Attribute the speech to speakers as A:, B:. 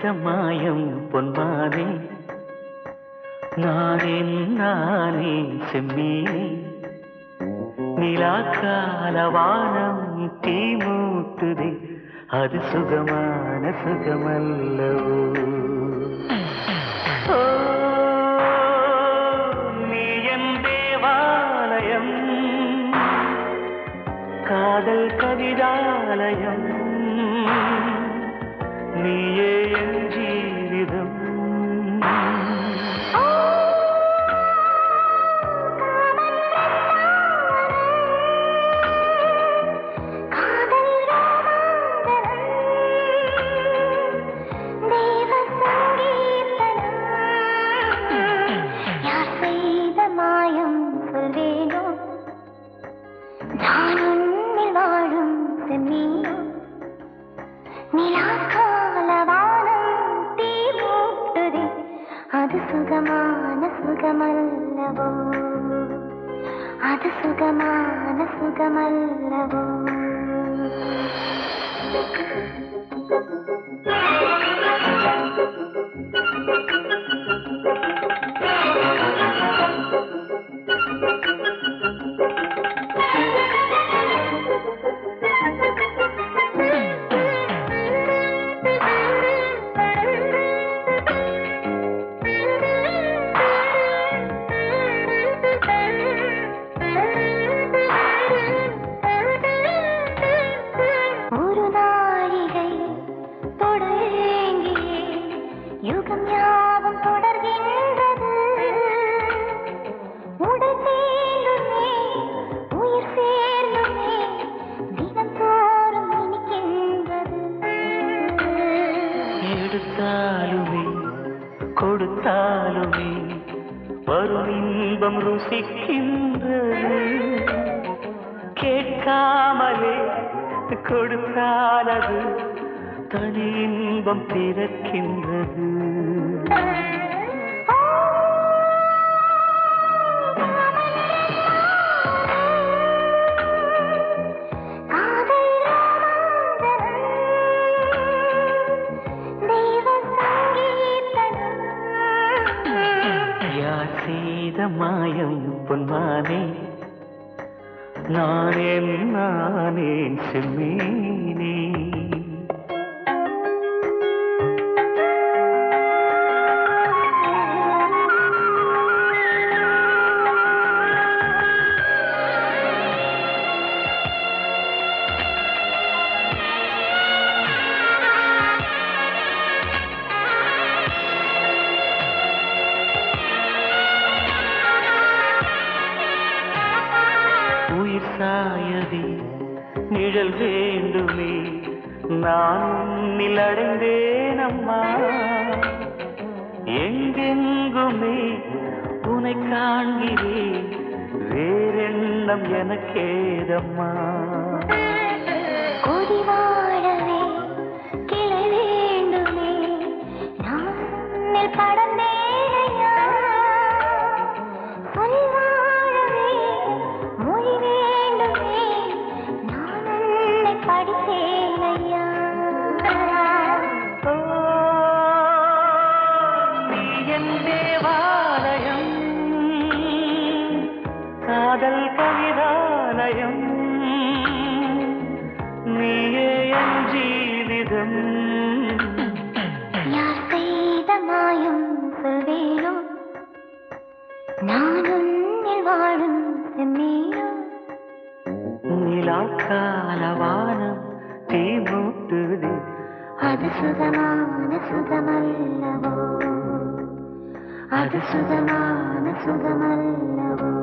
A: செய்த மாயம் பொன்மானே. நானே நானே செம்மீனே. நிலாக்கால வானம் தீ மூட்டுதே அது சுகமான சுகமல்லவோ. நீ என் தேவாலயம். காதல் கவிதாலயம் நீயே என்
B: அது சுகமான சுகமல்லவோ யுகம் யாவும் தொடர்கின்றது. உடல் சேர்ந்துமே உயிர் சேர்ந்துமே தினம் தோறும் இனிக்கின்றது.
A: எடுத்தாலுமே கொடுத்தாலுமே வரும் இன்பம் ருசிக்கின்றது. கேட்காமலே கொடுத்தாலது தனி இன்பம் பிறக்கின்றது. செய்த மாயம் பொன்மானே நானே நானே செம்மீனே. சாயவே நிழல் வேண்டுமே. நான் உன்னில் அடைந்தேன் அம்மா எங்கெங்குமே உனை காண்கிறேன். வேறெண்ணம் எனக்கேதம்மா.
B: கொடிவாழவே கிளை வேண்டுமே. நான் உன்னில்
A: நீ என் தேவாலயம் காதல் கவிதாலயம் நீயே என் ஜீவிதம்
B: யார் செய்த மாயம் சொல்வேனோ நான் உன்னில் வாழும் செம்மீனோ
A: நிலாக்கால வானம் தீ மூட்டுதே